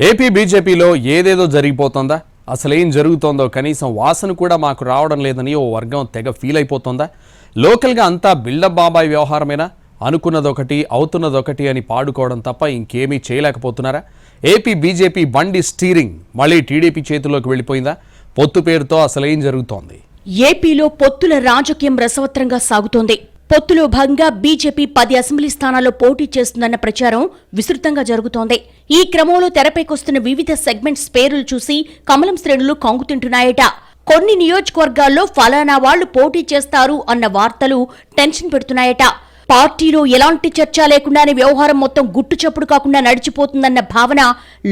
AP బీజేపీలో ఏదేదో జరిగిపోతుందా? అసలు ఏం జరుగుతోందో? కనీసం వాసన కూడా మాకు రావడం లేదని ఓ వర్గం తెగ ఫీల్ అయిపోతుందా? లోకల్గా అంతా బిల్డప్ బాబాయ్ వ్యవహారమేనా? అనుకున్నదొకటి అవుతున్నదొకటి అని పాడుకోవడం తప్ప ఇంకేమీ చేయలేకపోతున్నారా? ఏపీ బీజేపీ బండి స్టీరింగ్ మళ్ళీ టీడీపీ చేతిలోకి వెళ్ళిపోయిందా? పొత్తు పేరుతో అసలు ఏం జరుగుతోంది? ఏపీలో పొత్తుల రాజకీయం రసవత్రంగా సాగుతోంది. పొత్తులో భాగంగా బీజేపీ పది అసెంబ్లీ స్థానాల్లో పోటీ చేస్తుందన్న ప్రచారం విస్తృతంగా జరుగుతోంది. ఈ క్రమంలో తెరపైకొస్తున్న వివిధ సెగ్మెంట్స్ పేర్లు చూసి కమలం శ్రేణులు కంగుతింటున్నాయట. కొన్ని నియోజకవర్గాల్లో ఫలానా వాళ్ళు పోటీ చేస్తారు అన్న వార్తలు టెన్షన్ పెడుతున్నాయట. పార్టీలో ఎలాంటి చర్చ లేకుండానే వ్యవహారం మొత్తం గుట్టు చప్పుడు కాకుండా నడిచిపోతుందన్న భావన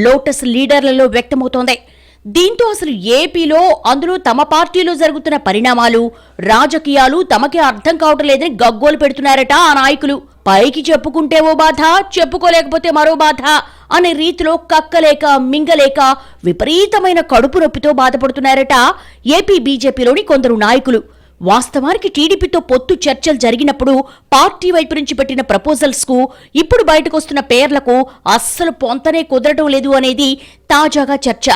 లోటస్ లీడర్లలో వ్యక్తమవుతోంది. దీంతో అసలు ఏపీలో అందులో తమ పార్టీలో జరుగుతున్న పరిణామాలు రాజకీయాలు తమకే అర్థం కావటం లేదని గగ్గోలు పెడుతున్నారట ఆ నాయకులు. పైకి చెప్పుకుంటే ఓ బాధ చెప్పుకోలేకపోతే మరో బాధ అనే రీతిలో కక్కలేక మింగలేక విపరీతమైన కడుపు నొప్పితో బాధపడుతున్నారట ఏపీ బీజేపీలోని కొందరు నాయకులు. వాస్తవానికి టీడీపీతో పొత్తు చర్చలు జరిగినప్పుడు పార్టీ వైపు నుంచి పెట్టిన ప్రపోజల్స్కు ఇప్పుడు బయటకొస్తున్న పేర్లకు అస్సలు పొంతనే కుదరటం లేదు అనేది తాజాగా చర్చ.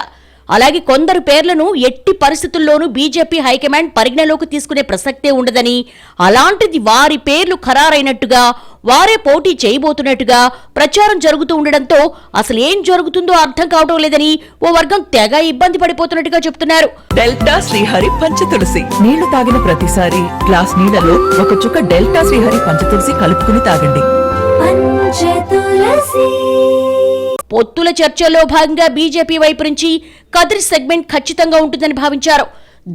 అలాగే కొందరు పేర్లను ఎట్టి పరిస్థితుల్లోనూ బీజేపీ హైకమాండ్ పరిగణలోకి తీసుకునే ప్రసక్తే ఉండదని అలాంటిది వారి పేర్లు ఖరారైనట్టుగా వారే పోటీ చేయబోతున్నట్టుగా ప్రచారం జరుగుతూ ఉండడంతో అసలు ఏం జరుగుతుందో అర్థం కావడం లేదని ఓ వర్గం తెగ ఇబ్బంది పడిపోతున్నట్టుగా చెప్తున్నారు. డెల్టా శ్రీహరి పంచతులసి. నీళ్ళు తాగిన ప్రతిసారి గ్లాస్ నీళ్ళలో ఒక చుక్క డెల్టా శ్రీహరి పంచతులసి కలుపుకుని తాగండి. పంచతులసి. పొత్తుల చర్చల్లో భాగంగా బీజేపీ వైపు నుంచి కదిరి సెగ్మెంట్ ఖచ్చితంగా ఉంటుందని భావించారు.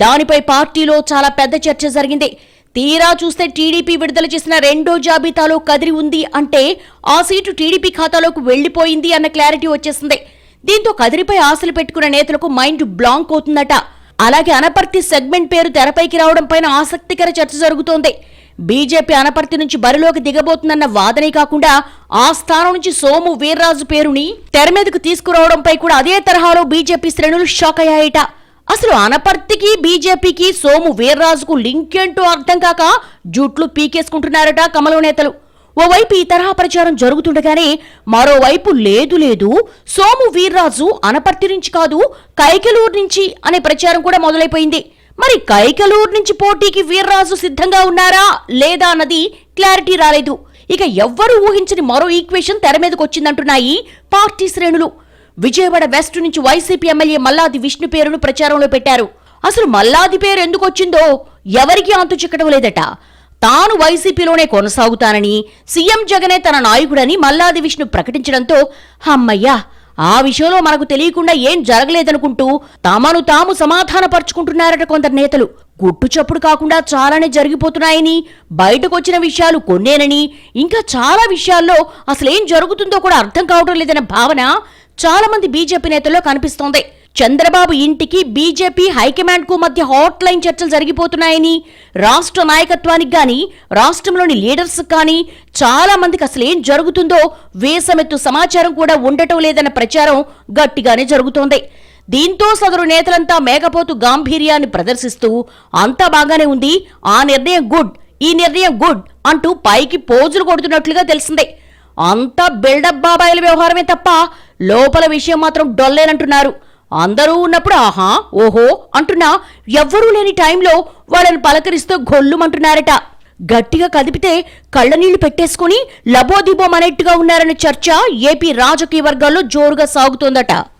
దానిపై పార్టీలో చాలా పెద్ద చర్చ జరిగింది. తీరా చూస్తే టీడీపీ విడుదల చేసిన రెండో జాబితాలో కదిరి ఉంది అంటే ఆ సీటు టీడీపీ ఖాతాలోకి వెళ్ళిపోయింది అన్న క్లారిటీ వచ్చేసింది. దీంతో కదిరిపై ఆశలు పెట్టుకున్న నేతలకు మైండ్ బ్లాంక్ అవుతుందట. అలాగే అనపర్తి సెగ్మెంట్ పేరు తెరపైకి రావడం పైన ఆసక్తికర చర్చ జరుగుతోంది. బీజేపీ అనపర్తి నుంచి బరిలోకి దిగబోతుందన్న వాదనే కాకుండా ఆ స్థానం నుంచి సోము వీర్రాజు పేరుని తెరమీదకు తీసుకురావడంపై కూడా అదే తరహాలో బీజేపీ శ్రేణులు షాక్ అయ్యాయట. అసలు అనపర్తికి బీజేపీకి సోము వీర్రాజుకు లింక్ ఏంటో అర్థం కాక జుట్లు పీకేసుకుంటున్నారట కమలం నేతలు. ఓవైపు ఈ తరహా ప్రచారం జరుగుతుండగానే మరోవైపు లేదు లేదు సోము వీర్రాజు అనపర్తి నుంచి కాదు కైకెలూరు నుంచి అనే ప్రచారం కూడా మొదలైపోయింది. మరి కైకలూరు నుంచి పోటీకి వీర్రాజు సిద్ధంగా ఉన్నారా లేదా అన్నది క్లారిటీ రాలేదు. ఇక ఎవ్వరూ ఊహించని మరో ఈక్వేషన్ తెర మీదకు వచ్చిందంటున్నాయి పార్టీ శ్రేణులు. విజయవాడ వెస్ట్ నుంచి వైసీపీ ఎమ్మెల్యే మల్లాది విష్ణు పేరును ప్రచారంలో పెట్టారు. అసలు మల్లాది పేరు ఎందుకు వచ్చిందో ఎవరికీ అంతు చిక్కడం లేదట. తాను వైసీపీలోనే కొనసాగుతానని సీఎం జగనే తన నాయకుడని మల్లాది విష్ణు ప్రకటించడంతో హమ్మయ్యా ఆ విషయంలో మనకు తెలియకుండా ఏం జరగలేదనుకుంటూ తమను తాము సమాధానపరుచుకుంటున్నారట కొందరు నేతలు. గుట్టు చప్పుడు కాకుండా చాలానే జరిగిపోతున్నాయని బయటకొచ్చిన విషయాలు కొన్నేనని ఇంకా చాలా విషయాల్లో అసలేం జరుగుతుందో కూడా అర్థం కావడం లేదన్న భావన చాలామంది బీజేపీ నేతల్లో కనిపిస్తోంది. చంద్రబాబు ఇంటికి బీజేపీ హైకమాండ్కు మధ్య హాట్ లైన్ చర్చలు జరిగిపోతున్నాయని రాష్ట్ర నాయకత్వానికి కానీ రాష్ట్రంలోని లీడర్స్ కానీ చాలా మందికి అసలు ఏం జరుగుతుందో వేసమెత్తు సమాచారం కూడా ఉండటం లేదన్న ప్రచారం గట్టిగానే జరుగుతోంది. దీంతో సదరు నేతలంతా మేకపోతు గాంభీర్యాన్ని ప్రదర్శిస్తూ అంతా బాగానే ఉంది ఆ నిర్ణయం గుడ్ ఈ నిర్ణయం గుడ్ అంటూ పైకి పోజులు కొడుతున్నట్లుగా తెలిసిందే. అంతా బిల్డప్ బాబాయిల వ్యవహారమే తప్ప లోపల విషయం మాత్రం డొల్లేనంటున్నారు. అందరూ ఉన్నప్పుడు ఆహా ఓహో అంటున్నా ఎవ్వరూ లేని టైంలో వాళ్ళని పలకరిస్తూ గొల్లుమంటున్నారట. గట్టిగా కదిపితే కళ్ళనీళ్ళు పెట్టేసుకుని లబోదిబోమనేట్టుగా ఉన్నారనే చర్చ ఏపీ రాజకీయ వర్గాల్లో జోరుగా సాగుతోందట.